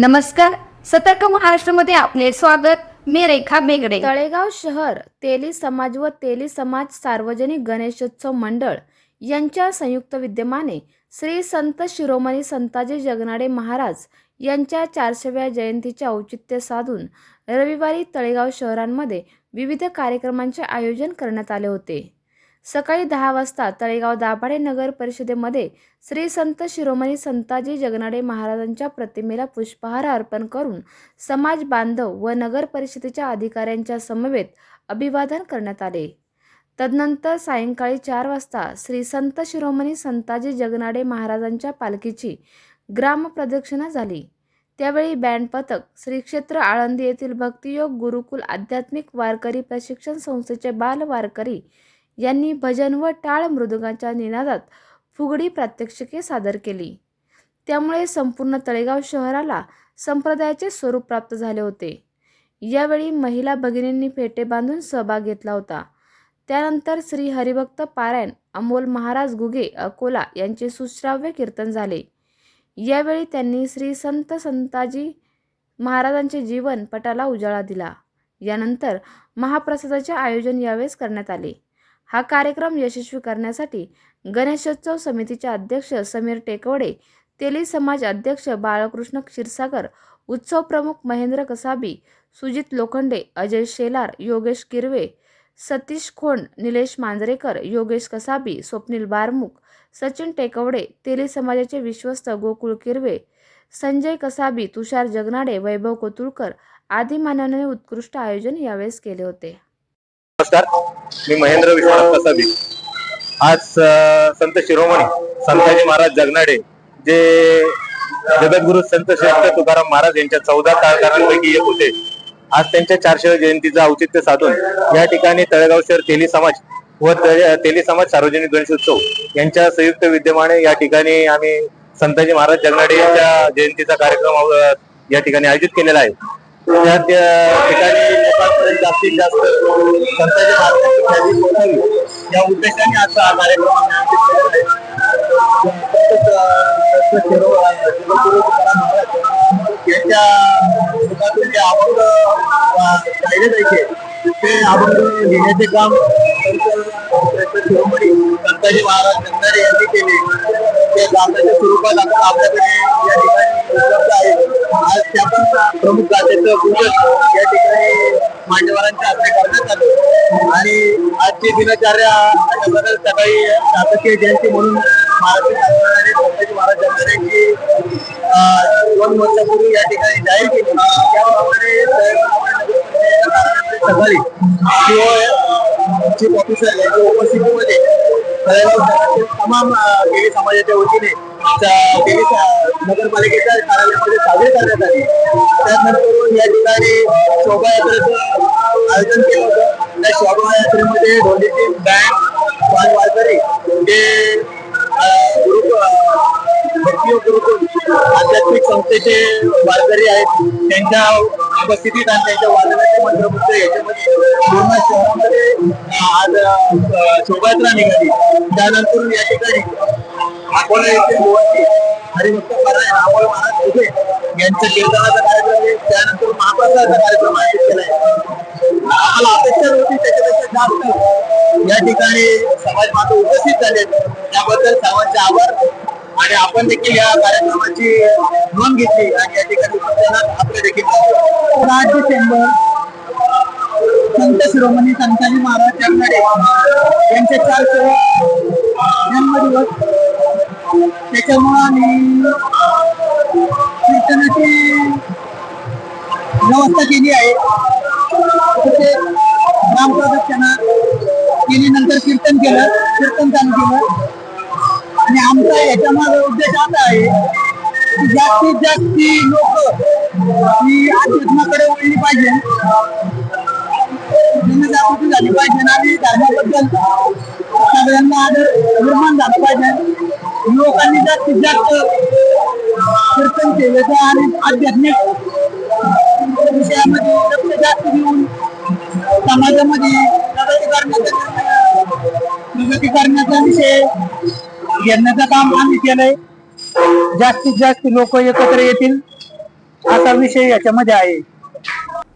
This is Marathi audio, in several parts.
नमस्कार. सतर्क महाराष्ट्रामध्ये आपले स्वागत. मी रेखा बेगडे. तळेगाव शहर तेली समाज व तेली समाज सार्वजनिक गणेशोत्सव मंडळ यांच्या संयुक्त विद्यमाने श्री संत शिरोमणी संताजी जगनाडे महाराज यांच्या चारशेव्या जयंतीचे औचित्य साधून रविवारी तळेगाव शहरांमध्ये विविध कार्यक्रमांचे आयोजन करण्यात आले होते. सकाळी दहा वाजता तळेगाव दाभाडे नगर परिषदेमध्ये श्री संत शिरोमणी संताजी जगनाडे महाराजांच्या प्रतिमेला पुष्पहार अर्पण करून समाज बांधव व नगर परिषदेच्या अधिकाऱ्यांच्या समवेत अभिवादन करण्यात आले. तदनंतर सायंकाळी चार वाजता श्री संत शिरोमणी संताजी जगनाडे महाराजांच्या पालखीची ग्रामप्रदक्षिणा झाली. त्यावेळी बँड पथक श्री क्षेत्र आळंदी येथील भक्तियोग गुरुकुल आध्यात्मिक वारकरी प्रशिक्षण संस्थेचे बाल वारकरी यांनी भजन व टाळ मृदुगांच्या निनादात फुगडी प्रात्यक्षिके सादर केली. त्यामुळे संपूर्ण तळेगाव शहराला संप्रदायाचे स्वरूप प्राप्त झाले होते. यावेळी महिला भगिनींनी फेटे बांधून सहभाग घेतला होता. त्यानंतर श्री हरिभक्त पारायण अमोल महाराज गुगे अकोला यांचे सुश्राव्य कीर्तन झाले. यावेळी त्यांनी श्री संत संताजी महाराजांचे जीवन पटाला उजाळा दिला. यानंतर महाप्रसादाचे आयोजन यावेळेस करण्यात आले. हा कार्यक्रम यशस्वी करण्यासाठी गणेशोत्सव समितीचे अध्यक्ष समीर टेकवडे तेली समाज अध्यक्ष बाळकृष्ण क्षीरसागर उत्सव प्रमुख महेंद्र कसाबी सुजित लोखंडे अजय शेलार योगेश किरवे सतीश खोंड निलेश मांजरेकर योगेश कसाबी स्वप्नील बारमुख सचिन टेकवडे तेली समाजाचे विश्वस्त गोकुळ किरवे संजय कसाबी तुषार जगनाडे वैभव कोतुळकर आदी मानवाने उत्कृष्ट आयोजन यावेळेस केले होते. नमस्कार. मी महेंद्र विश्वनाथ कसाबी. आज संत शिरोमणी संताजी महाराज जगनाडे जे जगद्गुरु संत श्रेष्ठ तुकाराम महाराज यांच्या चौदा काळकारांपैकी एक होते. आज त्यांच्या चारशे जयंतीचं औचित्य साधून या ठिकाणी तळेगाव शहर तेली समाज व तेली समाज सार्वजनिक गणेशोत्सव यांच्या संयुक्त विद्यमाने या ठिकाणी आम्ही संताजी महाराज जगनाडे यांच्या जयंतीचा कार्यक्रम या ठिकाणी आयोजित केलेला आहे. त्या ठिकाणी लोकांपर्यंत जास्तीत जास्त संतांच्या महाराजांची पोहोचावी या उद्देशाने आजचा हा कार्यक्रम आयोजित यांच्या मुखातून जे अभंग गायले जायचे ते अभंग लिहिण्याचे काम शिरोमणी संताजी महाराज जगनाडे यांनी केले. ते गाथाच्या स्वरूपात आता आपल्याकडे या ठिकाणी उपलब्ध आहे प्रमुख गाथेचं पूजन या ठिकाणी मान्यवरांच्या हस्ते करण्यात आलं आणि आजची दिनचर्या अशा प्रकारे सकाळी शासकीय जयंती म्हणून महाराष्ट्र शासनाने संभाजी महाराज जगनाड्यांची दोन वर्षापूर्वी या ठिकाणी जाहीर केली. त्याप्रमाणे सकाळी चीफ ऑफिसर यांच्या उपस्थितीमध्ये तमाम देवी समाजाच्या वतीने देवी नगरपालिकेच्या कार्यालयामध्ये साजरी करण्यात आली. त्यानंतर या ठिकाणी शोभायात्रेचं आयोजन केलं होतं. त्या शोभायात्रेमध्ये ढोलीची बँड वाल वारकरी जे गुरु गुरुकुल आध्यात्मिक संस्थेचे वारकरी आहेत त्यांच्या उपस्थितीत आणि त्यांच्या वादनाचे मंत्रमुक्त याच्यामध्ये पूर्ण शहरामध्ये आज शोभायात्रा निघाली. त्यानंतर या ठिकाणी आपण येथील निवासी हरिभक्त पारायण महाराज तिथे यांच्या कीर्तनाचा कार्यक्रम आहे. त्यानंतर महाप्रसादाचा कार्यक्रम आयोजित केला आहे. आम्हाला अपेक्षा होती त्याच्यापेक्षा जास्त. या ठिकाणी समाज माता उपस्थित झाले. त्याबद्दल सर्वांचे आभार. आणि आपण देखील या कार्यक्रमाची नोंद घेतली. आणि या ठिकाणी उपस्थित आपले देखील आठ डिसेंबर संत शिरोमणी संताजी महाराज जगनाडे यांचे चारशे जन्मदिवस त्याच्यामुळं आम्ही कीर्तनाची व्यवस्था केली आहे. तसेच रामप्रदक्षिणा केली नंतर कीर्तन केलं कीर्तन चालू केलं. आणि आमचा याच्यामागे उद्देश असा आहे की जास्तीत जास्त लोक ही अध्यात्माकडे वळली पाहिजे. जनजागृती झाली पाहिजे आणि धर्माबद्दल सगळ्यांना आदर निर्माण झाला पाहिजे. जास्तीत जास्त कीर्तन केलं आणि आध्यात्मिक विषयामध्ये लक्ष जास्त घेऊन समाजामध्ये प्रगती करण्याचा प्रगती करण्याचा विषय घेण्याचं काम आम्ही केलंय जास्तीत जास्त लोक एकत्र येतील असा विषय याच्यामध्ये आहे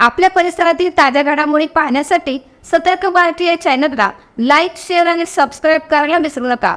आपल्या परिसरातील ताज्या घडामोडी पाहण्यासाठी सतर्क भारतीय चॅनलला लाईक शेअर आणि सबस्क्राईब करायला विसरू नका.